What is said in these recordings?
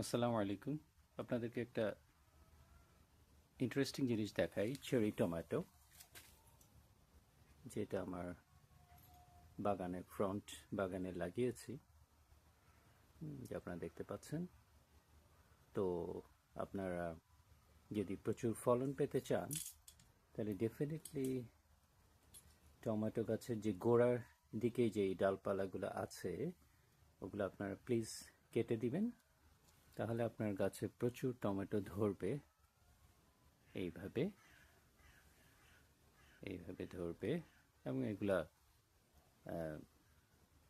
আসসালামু আলাইকুম। আপনাদেরকে একটা ইন্টারেস্টিং জিনিস দেখাই চেরি টমেটো যেটা আমার বাগানের ফ্রন্ট বাগানে লাগিয়েছি। যে আপনারা দেখতে পাচ্ছেন। তো আপনারা যদি প্রচুর ফলন পেতে চান, তাহলে ডেফিনেটলি টমেটো গাছের যে গোড়ার দিকে যে ডালপালাগুলো আছে, ওগুলো আপনারা প্লিজ কেটে দিবেন। তাহলে আপনার গাছে প্রচুর টমেটো ধরবে। এইভাবে। এইভাবে ধরবে এবং এগুলা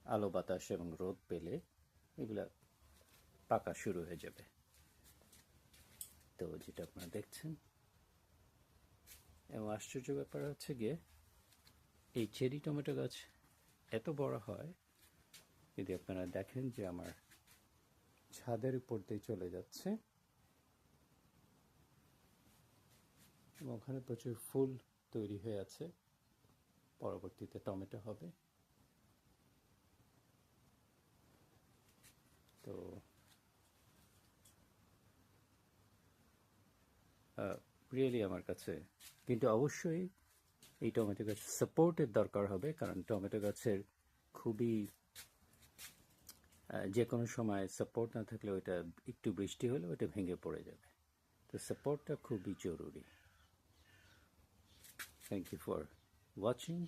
আলো বাতাস এবং রোদ পেলে এগুলা পাকা শুরু হয়ে যাবে। তো যেটা আপনারা দেখছেন। এবং আশ্চর্য ব্যাপার হচ্ছে গিয়ে, এই চেরি টমেটো গাছ এত বড় হয়, যদি আপনারা দেখেন যে আমার ছাদের উপর দিয়ে চলে যাচ্ছে। এবং ওখানে প্রচুর ফুল তৈরি হয়ে আছে। পরবর্তীতে টমেটো হবে। তো রিয়েলি আমার কাছে, কিন্তু অবশ্যই এই টমেটো গাছ সাপোর্টের দরকার হবে, কারণ টমেটো গাছের খুবই যে কোনো সময় সাপোর্ট না থাকলে ওইটা একটু বৃষ্টি হলে ওইটা ভেঙে পড়ে যাবে। তো সাপোর্টটা খুবই জরুরি। Thank you for watching